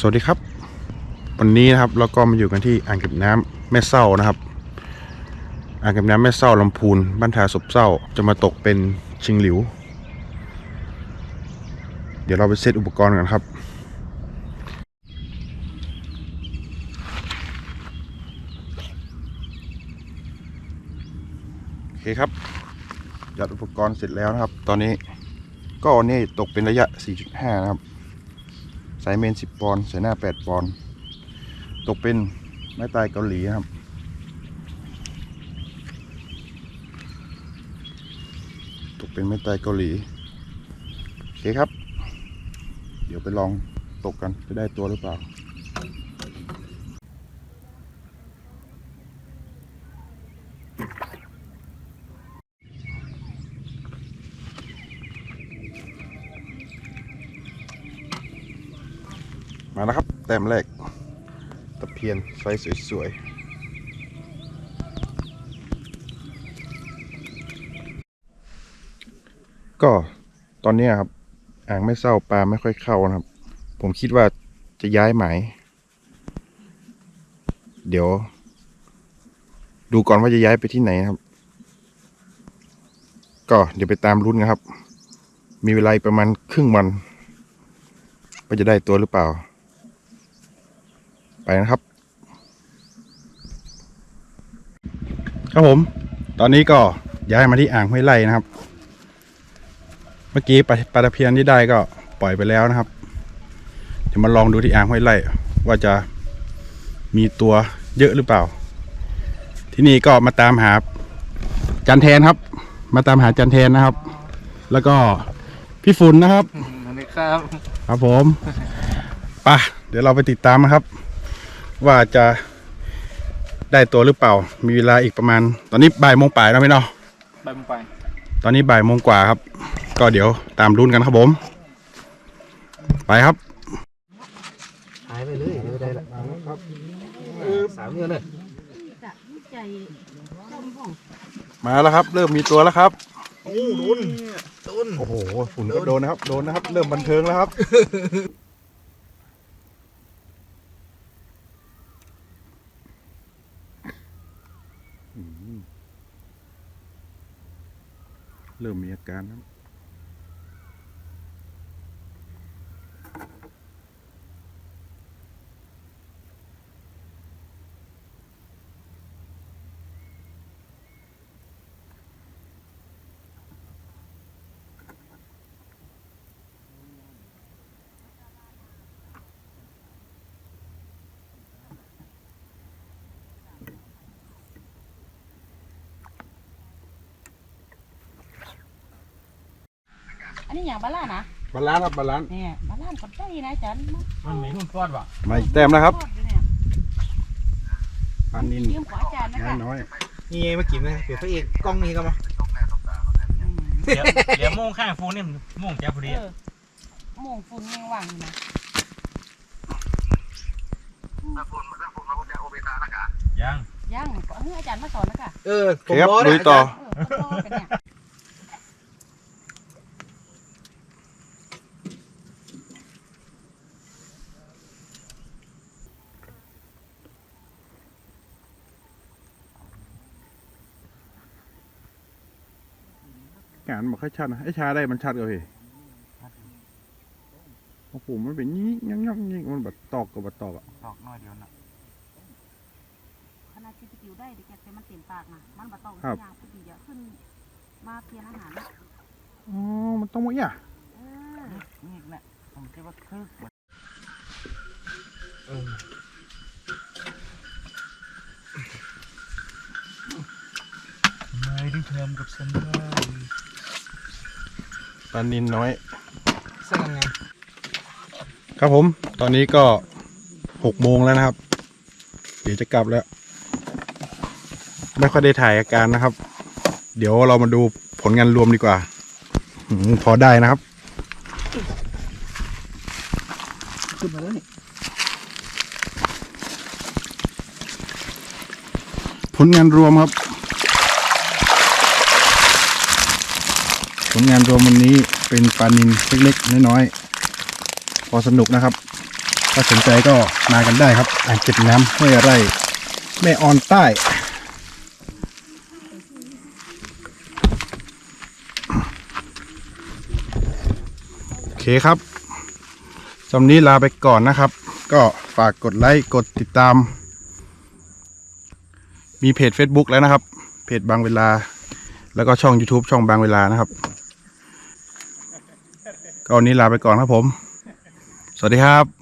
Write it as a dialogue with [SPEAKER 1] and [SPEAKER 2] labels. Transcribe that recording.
[SPEAKER 1] สวัสดีครับ วันนี้นะครับเราก็มาอยู่กันที่อ่างเก็บน้ำแม่เศร้านะครับอ่างเก็บน้ำแม่เศร้าลำพูนบ้านทาศพเศร้าจะมาตกเป็นชิงหลิว เดี๋ยวเราไปเซตอุปกรณ์กันครับโอเคครับยัดอุปกรณ์เสร็จแล้วนะครับ ตอนนี้ก็นี่ตกเป็นระยะ 4.5 นะครับ สายเมน10ปอนด์สายหน้า8ปอนด์ตกเป็นไม้ตายเกาหลีครับ ตกเป็นไม้ตายเกาหลี โอเคครับ เดี๋ยวไปลองตกกันจะได้ตัวหรือเปล่า มาแล้วครับ แต้มแรก ตะเพียนไซส์สวยๆ ก็ตอนนี้ครับ อ่างไม่เศร้าปลาไม่ค่อยเข้านะครับ ผมคิดว่าจะย้ายหมายเดี๋ยว ดูก่อนว่าจะย้ายไปที่ไหนครับ ก็เดี๋ยวไปตามรุ่นกันครับ มีเวลาประมาณครึ่งวันว่าจะได้ตัวหรือเปล่า ไปนะครับ ครับผม ตอนนี้ก็ย้ายมาที่อ่างห้วยไร่นะครับ เมื่อกี้ปลาปลาตะเพียนที่ได้ก็ปล่อยไปแล้วนะครับ เดี๋ยวมาลองดูที่อ่างห้วยไร่ว่าจะมีตัวเยอะหรือเปล่า ที่นี่ก็มาตามหาจันแทนครับ มาตามหาจันแทนนะครับ แล้วก็พี่ฝุ่นนะครับ
[SPEAKER 2] สวัสดีครับ
[SPEAKER 1] ครับผม ไปะเดี๋ยวเราไปติดตามนะครับ ว่าจะได้ตัวหรือเปล่า มีเวลาอีกประมาณ ตอนนี้บ่ายโมงป่ายแล้วไหมเนาะ
[SPEAKER 2] ไปมึงไป
[SPEAKER 1] ตอนนี้บ่ายโมงกว่าครับ ก็เดี๋ยวตามรุ่นกันครับผม ไปครับ
[SPEAKER 2] หายไปเลยเดี๋ยวได้ละสามเดือนเลย
[SPEAKER 3] ใจต้มห้อง
[SPEAKER 1] มาแล้วครับ เริ่มมีตัวแล้วครับ
[SPEAKER 2] โอ้ดุนดุน
[SPEAKER 1] โอ้โหฝุ่นก็โดนนะครับ โดนนะครับ เริ่มบันเทิงแล้วครับ อืม เริ่มมีอาการครับ
[SPEAKER 3] อันนี้อย่างบาล่านะ
[SPEAKER 1] บาลานซ์ครับบาลานซ์
[SPEAKER 3] เนี่ยบาล่ากับใจนะจันมา
[SPEAKER 2] มันมีหุ่นฟอดว่ะ
[SPEAKER 1] มาอีกแต้มแล้วครับ
[SPEAKER 3] ทอดอยู่เนี่ย
[SPEAKER 1] ปานิน
[SPEAKER 3] ยืมขออาจารย์นะ
[SPEAKER 1] น้อ
[SPEAKER 3] คะ
[SPEAKER 1] ยน้อย
[SPEAKER 2] นี่ไงเมื่อกี้นะเดี๋ยวพระเอกกล้องนี้ก็มา
[SPEAKER 3] อืม
[SPEAKER 4] เดี๋ยวเดี๋ยวโมงข้างฟูนี่มันโมงแจ๊บพอดี
[SPEAKER 3] เออโมงฟุ้งยังว่างอยู่นะ
[SPEAKER 4] ยัง
[SPEAKER 3] ยังขอให้อาจารย์มาสอนนะคะ
[SPEAKER 2] เออ
[SPEAKER 1] โอ
[SPEAKER 2] ผม
[SPEAKER 1] เคครับ
[SPEAKER 2] รอ
[SPEAKER 1] ลุ
[SPEAKER 2] เนี่ย
[SPEAKER 1] ยต่อ
[SPEAKER 3] เออผมรอกันเนี่ย
[SPEAKER 1] งานบอกให้ชัดนะไอ้ชาได้มันชัดเลยพี่โอ้โหมันเป็นยี่ยังยังยิงมันแบบตอกกับแบบตอกอะ
[SPEAKER 4] ตอกน้อยเดียวนะ
[SPEAKER 3] ขนาดที่ปิวได้เด็กแต่มันเต็มปากนะมันบ่ต้องยางปิวเยอะขึ้นมาเพียนอาหารนะ
[SPEAKER 1] อ๋อมันต้องว่าเนี่ย
[SPEAKER 3] เออ
[SPEAKER 4] นี่แหละผมคิดว่าคือไม่ได้ทำกับฉันได้
[SPEAKER 1] ป ลานินน้อย
[SPEAKER 2] สร้างงาน
[SPEAKER 1] ครับผม ตอนนี้ก็หกโมงแล้วนะครับ เดี๋ยวจะกลับแล้ว ไม่ค่อยได้ถ่ายอาการนะครับ เดี๋ยวเรามาดูผลงานรวมดีกว่าอืมพอได้นะครับ
[SPEAKER 2] ขึ้นมาแล้วนี่
[SPEAKER 1] ผลงานรวมครับ ลงานรวมวันนี้เป็นปลานินเล็กๆน้อยๆพอสนุกนะครับ ถ้าสนใจก็มากันได้ครับอ่างเก็บน้ำห้วยไร่แม่ออนใต้โอเคครับสำนี้ลาไปก่อนนะครับ ก็ฝากกดไลค์กดติดตาม มีเพจ Facebook แล้วนะครับ เพจบางเวลา แล้วก็ช่อง YouTube ช่องบางเวลานะครับ ก็วันนี้ลาไปก่อนครับผม สวัสดีครับ